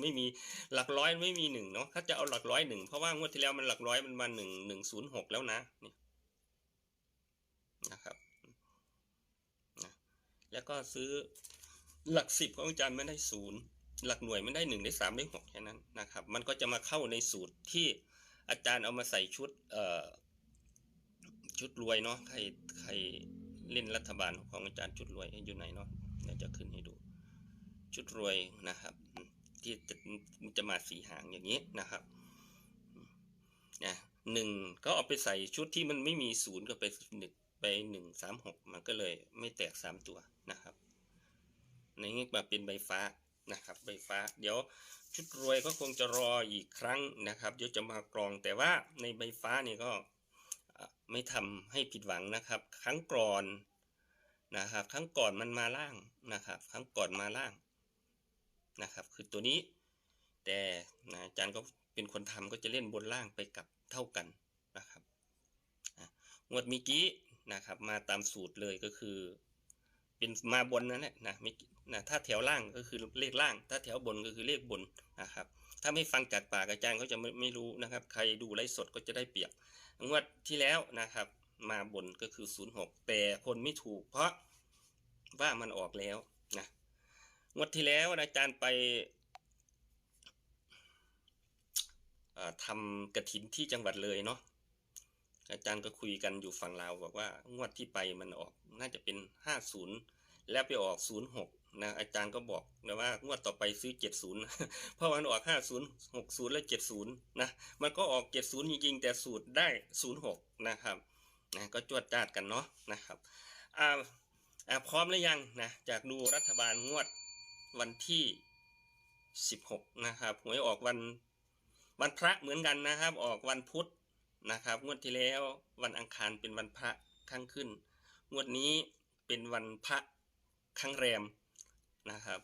มันไม่มีหลักร้อยไม่มีหนึ่งเนาะถ้าจะเอาหลักร้อยหนึ่งเพราะว่างวดที่แล้วมันหลักร้อยมันมาหนึ่งหนึ่งศูนย์หกแล้วนะนี่นะครับนะแล้วก็ซื้อหลักสิบของอาจารย์ไม่ได้ศูนย์หลักหน่วยไม่ได้หนึ่งได้สามได้หกแค่นั้นนะครับ มันก็จะมาเข้าในสูตรที่อาจารย์เอามาใส่ชุดเอ่อชุดรวยเนาะใครใครเล่นรัฐบาลของอาจารย์ชุดรวยอยู่ไหนเนาะเดี๋ยวจะขึ้นให้ดู ชุดรวยนะครับ ที่จะจะมาสีหางอย่างนี้นะครับนะหนึ่งก็เอาไปใส่ชุดที่มันไม่มีศูนย์ก็ไปหนึ่งไปหนึ่งสามหกมันก็เลยไม่แตกสามตัวนะครับ ในนี้มาเป็นใบฟ้านะครับ ใบฟ้า เดี๋ยวชุดรวยก็คงจะรออีกครั้งนะครับ เดี๋ยวจะมากรองแต่ว่าในใบฟ้านี่ก็ไม่ทำให้ผิดหวังนะครับ ครั้งก่อนนะครับ ครั้งก่อนมันมาล่างนะครับ ครั้งก่อนมาล่าง นะครับ คือตัวนี้ แต่นะอาจารย์ก็เป็นคนทำก็จะเล่นบนล่างไปกับเท่ากันนะครับงวดเมื่อกี้นะครับ มาตามสูตรเลยก็คือ เป็นมาบนนั่นแหละนะไม่นะถ้าแถวล่างก็คือเลขล่าง ถ้าแถวบนก็คือเลขบนนะครับ ถ้าไม่ฟังจากปากอาจารย์เขาจะไม่ไม่รู้นะครับ ใครดูไลฟ์สดก็จะได้เปรียบงวดที่แล้วนะครับ มาบนก็คือ 06 แต่คนไม่ถูกเพราะว่ามันออกแล้ว งวดที่แล้วอาจารย์ไปทำกระถินที่จังหวัดเลยเนาะอาจารย์ก็คุยกันอยู่ฝั่งลาวบอกว่างวดที่ไปมันออกน่าจะเป็น50แล้วไปออก06นะอาจารย์ก็บอกนะว่างวดต่อไปซื้อ70นะเพราะมันออก50 60และ70นะมันก็ออก70จริงๆแต่สูตรได้06นะครับนะก็จวดจาดกันเนาะนะครับอ่าพร้อมหรือยังนะจากดูรัฐบาลงวด วันที่ 16 นะครับหวยออกวันวันพระเหมือนกันนะครับ ออกวันพุธนะครับ งวดที่แล้ววันอังคารเป็นวันพระข้างขึ้น งวดนี้เป็นวันพระข้างแรมนะครับ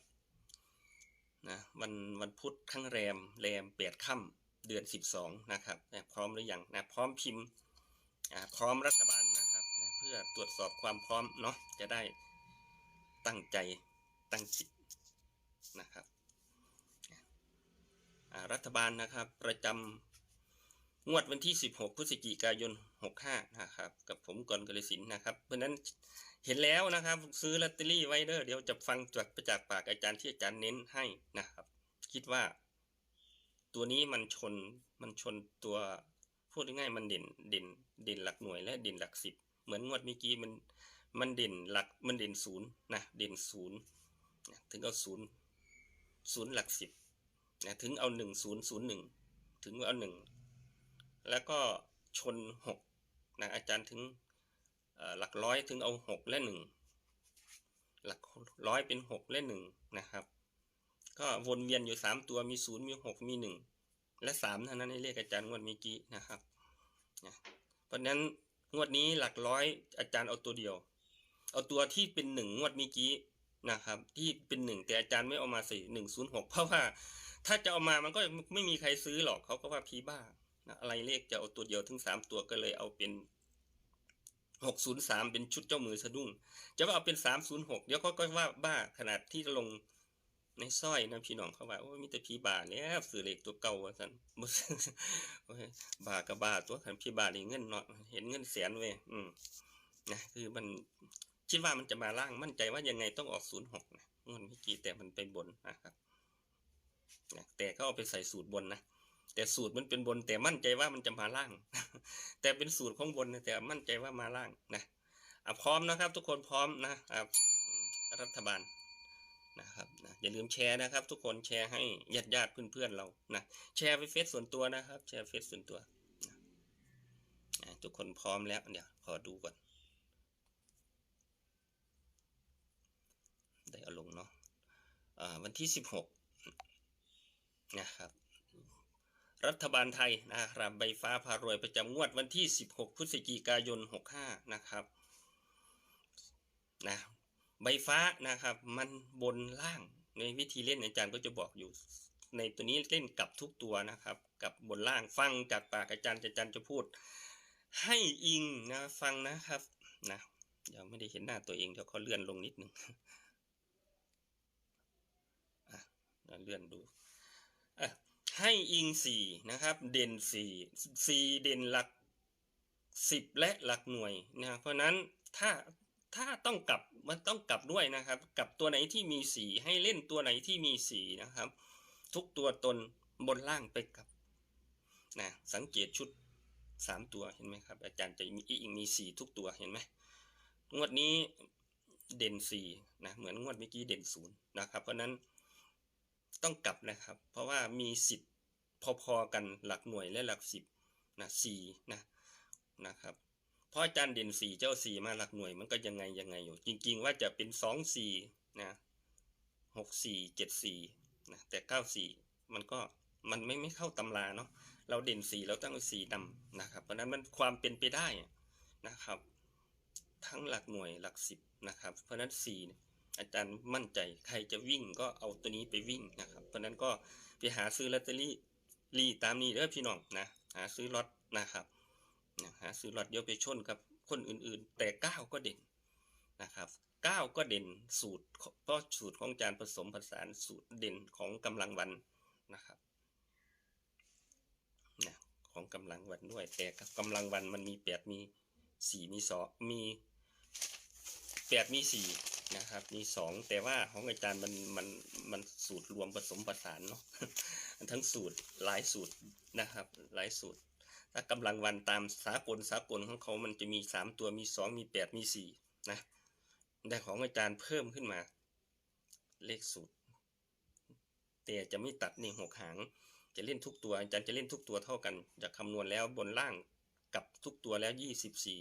นะวันวันพุธข้างแรมแรมแปดค่ำเดือนสิบสองนะครับนะพร้อมหรือยังนะพร้อมพิมพ์พร้อมรัฐบาลนะครับนะเพื่อตรวจสอบความพร้อมเนาะจะได้ตั้งใจตั้งจิต นะครับรัฐบาลนะครับประจำงวดวันที่ 16 พฤศจิกายน 65 นะครับ กับผมกรกฤสินนะครับ เพราะนั้นเห็นแล้วนะครับซื้อลอตเตอรี่ไว้เด้อเดี๋ยวจะฟังจากประจากปากอาจารย์ที่อาจารย์เน้นให้นะครับ คิดว่า ตัวนี้มันชนมันชนตัวพูดง่ายๆมันเด่นเด่นเด่นหลักหน่วยและเด่นหลักสิบเหมือนงวดเมื่อกี้มันมันเด่นหลักมันเด่นศูนย์นะเด่นศูนย์ถึงเอาศูนย์ ศูนย์หลักสิบนะถึงเอาหนึ่งศูนย์ศูนย์หนึ่งถึงเอาหนึ่งแล้วก็ชนหกนะอาจารย์ถึงหลักร้อยถึงเอาหกและหนึ่งหลักร้อยเป็นหกและหนึ่งนะครับ ก็วนเวียนอยู่สามตัวมีศูนย์มีหกมีหนึ่งและสามเท่านั้นให้เลขอาจารย์งวดเมื่อกี้นะครับนะเพราะฉะนั้นงวดนี้หลักร้อยอาจารย์เอาตัวเดียว เอาตัวที่เป็นหนึ่งงวดเมื่อกี้ นะครับ ที่เป็นหนึ่งแต่อาจารย์ไม่เอามาใส่หนึ่งศูนย์หกเพราะว่า ถ้าจะเอามามันก็ไม่มีใครซื้อหรอกเขาก็ว่าพีบ้านะอะไรเลขจะเอาตัวเดียวถึงสามตัวก็เลยเอาเป็นหกศูนย์สามเป็นชุดเจ้ามือสะดุ้งจะว่าเอาเป็นสามศูนย์หกเดี๋ยวเขาก็ว่าบ้าขนาดที่ลงในสร้อยนะพี่น้องเขาว่าโอ้มีแต่พี่บาเนี่ยสื่อเลขตัวเก่าว่าสันบ่โอ้ยบากับบ้าตัวขันพี่บานี่เงินเนาะเห็นเงินแสนเว้ยอืมนะคือมัน คิดว่ามันจะมาล่างมั่นใจว่ายังไงต้องออกศูนย์หกนะเงินไม่กี่แต่มันไปบนนะครับนะแต่ก็เอาไปใส่สูตรบนนะแต่สูตรมันเป็นบน แต่มั่นใจว่ามันจะมาล่าง แต่เป็นสูตรของบนนะแต่มั่นใจว่ามาล่างนะอะพร้อมนะครับ ทุกคนพร้อมนะครับรัฐบาลนะครับนะอย่าลืมแชร์นะครับ ทุกคนแชร์ให้ญาติญาติๆเพื่อนๆเรานะแชร์ไปเฟซส่วนตัวนะครับ แชร์เฟซส่วนตัวนะทุกคนพร้อมแล้วเดี๋ยวขอดูก่อนได้เอาลงเนาะอ่า วันที่สิบหกนะครับ รัฐบาลไทยนะครับใบฟ้าพารวยประจำงวดวันที่ 16 พฤศจิกายน 65 นะครับนะใบฟ้านะครับ มันบนล่างในวิธีเล่นอาจารย์ก็จะบอกอยู่ ในตัวนี้เล่นกับทุกตัวนะครับ กับบนล่างฟังจากปากอาจารย์อาจารย์จะพูด ให้อิงนะฟังนะครับนะเดี๋ยวไม่ได้เห็นหน้าตัวเองเดี๋ยวเขาเลื่อนลงนิดหนึ่งอะ เลื่อนดูให้อิงสี่นะครับ เด่นสี่สี่เด่นหลักสิบและหลักหน่วยนะเพราะนั้นถ้าถ้าต้องกลับมันต้องกลับด้วยนะครับกลับตัวไหนที่มีสีให้เล่นตัวไหนที่มีสีนะครับ ทุกตัวตนบนล่างไปกลับนะสังเกตชุดสามตัวเห็นไหมครับ อาจารย์จะมีอิงมีสีทุกตัวเห็นไหมงวดนี้เด่นสี่นะเหมือนงวดเมื่อกี้เด่นศูนย์นะครับเพราะนั้น ต้องกลับนะครับ เพราะว่ามีสิบพอๆกันหลักหน่วยและหลักสิบนะสี่นะนะครับเพราะอาจารย์เด่นสี่เจ้าสี่มาหลักหน่วยมันก็ยังไงยังไงอยู่ จริง ๆ ว่าจะเป็นสองสี่นะหกสี่เจ็ดสี่นะแต่เก้าสี่มันก็มันไม่ไม่เข้าตำราเนาะเราเด่นสี่เราต้งเอาสี่นำนะครับ เพราะนั้นมันความเป็นไปได้นะครับ ทั้งหลักหน่วยหลักสิบนะครับ เพราะนั้นสี่ อาจารย์มั่นใจใครจะวิ่งก็เอาตัวนี้ไปวิ่งนะครับ เพราะนั้นก็ไปหาซื้อลอตเตอรี่รีตามนี้เด้อพี่น้องนะหาซื้อล็อตนะครับนะหาซื้อล็อตเดียวไปชนกับคนอื่นๆ แต่เก้าก็เด่นนะครับเก้าก็เด่นสูตรเพราะสูตรของอาจารย์ผสมผสานสูตรเด่นของกำลังวันนะครับนะของกำลังวันด้วยแต่กำลังวันมันมีแปดมีสี่มีสองมีแปดมีสี่ นะครับ มีสองแต่ว่าของอาจารย์มันมันมันสูตรรวมผสมผสานเนาะทั้งสูตรหลายสูตรนะครับ หลายสูตร ถ้ากำลังวันตามสากลสากลของเขามันจะมีสามตัวมีสองมีแปดมีสี่นะแต่ของอาจารย์เพิ่มขึ้นมา เลขสูตร แต่จะไม่ตัดนี่หกหาง จะเล่นทุกตัวอาจารย์จะเล่นทุกตัวเท่ากันจะคำนวณแล้วบนล่างกับทุกตัวแล้วยี่สิบสี่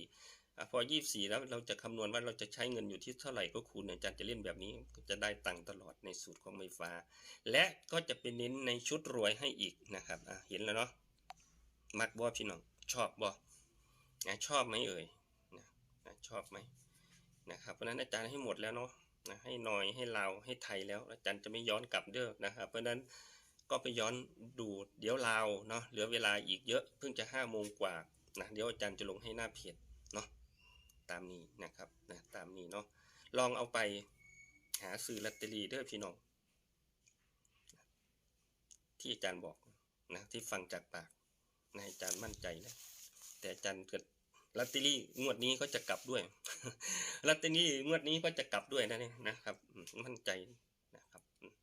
อพอยี่สี่แล้วเราจะคำนวณว่าเราจะใช้เงินอยู่ที่เท่าไหร่ก็คูณอาจารย์จะเล่นแบบนี้จะได้ตังค์ตลอดในสูตรของไฟฟ้า และก็จะเป็นเน้นในชุดรวยให้อีกนะครับเห็นแล้วเนาะมักบอพี่น้องชอบบอนะชอบไหมเอ่ยนะนะชอบไหมนะครับเพราะนั้นอาจารย์ให้หมดแล้วเนาะนะให้หน้อยให้ลาวให้ไทยแล้วอาจารย์จะไม่ย้อนกลับเด้อนะครับเพราะนั้นก็ไปย้อนดูเดี๋ยวลาวเนาะเหลือเวลาอีกเยอะเพิ่งจะห้าโมงกว่านะเดี๋ยวอาจารย์จะลงให้หน้าเพจเนาะ ตามนี้นะครับนะตามนี้เนาะลองเอาไปหาซื้อลอตเตอรี่ด้อพี่น้องที่อาจารย์บอกนะที่ฟังจากปากนะอาจารย์มั่นใจนะแต่อาจารย์เกิดลอตเตอรี่งวดนี้ก็จะกลับด้วยลอตเตอรี่งวดนี้ก็จะกลับด้วยนะเนี่ยนะครับมั่นใจนะครับอืม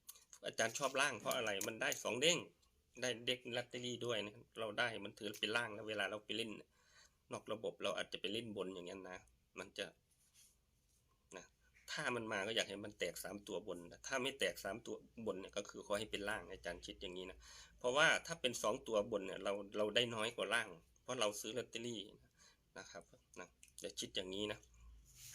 อาจารย์ชอบล่างเพราะอะไรมันได้สองเด้งได้เด็กลอตเตอรี่ด้วยนะเราได้มันถือเป็นล่างแล้วเวลาเราไปเล่น นอกระบบเราอาจจะไปเล่นบนอย่างนั้นนะ มันจะนะถ้ามันมาก็อยากให้มันแตกสามตัวบนนะถ้าไม่แตกสามตัวบนเนี่ยก็คือขอให้เป็นล่างอาจารย์คิดอย่างนี้นะเพราะว่าถ้าเป็นสองตัวบนเนี่ยเราเราได้น้อยกว่าล่าง เพราะเราซื้อลอตเตอรี่นะครับนะจะคิดอย่างนี้นะ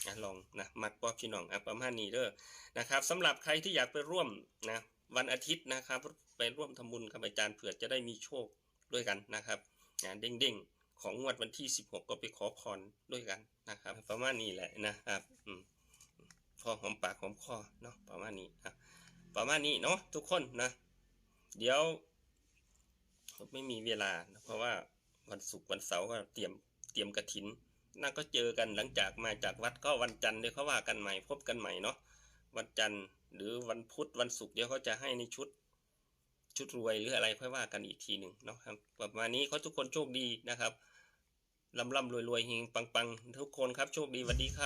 นะลองนะมักปอพี่น้องอะประมาณนี้เด้อนะครับสำหรับใครที่อยากไปร่วมนะวันอาทิตย์นะครับ ไปร่วมทำบุญกับอาจารย์เผื่อจะได้มีโชคด้วยกันนะครับนะเด้งๆ ของงวดวันที่ 16 ก็ไปขอพรด้วยกันนะครับ ประมาณนี้แหละนะครับอพอหอมปากหอมคอเนาะประมาณนี้นะประมาณนี้เนาะทุกคนนะ เดี๋ยวไม่มีเวลานะเพราะว่าวันศุกร์วันเสาร์ก็เตรียมเตรียมกระถินน่าก็เจอกันหลังจากมาจากวัดก็วันจันทร์เดี๋ยวเขาว่ากันใหม่พบกันใหม่เนาะวันจันทร์หรือวันพุธวันศุกร์เดี๋ยวเขาจะให้ในชุดชุดรวยหรืออะไรค่อยว่ากันอีกทีหนึ่งเนาะครับประมาณนี้เขาทุกคนโชคดีนะครับ ลำลำรวยรวยเฮงปังปังทุกคนครับ โชคดีสวัสดีครับ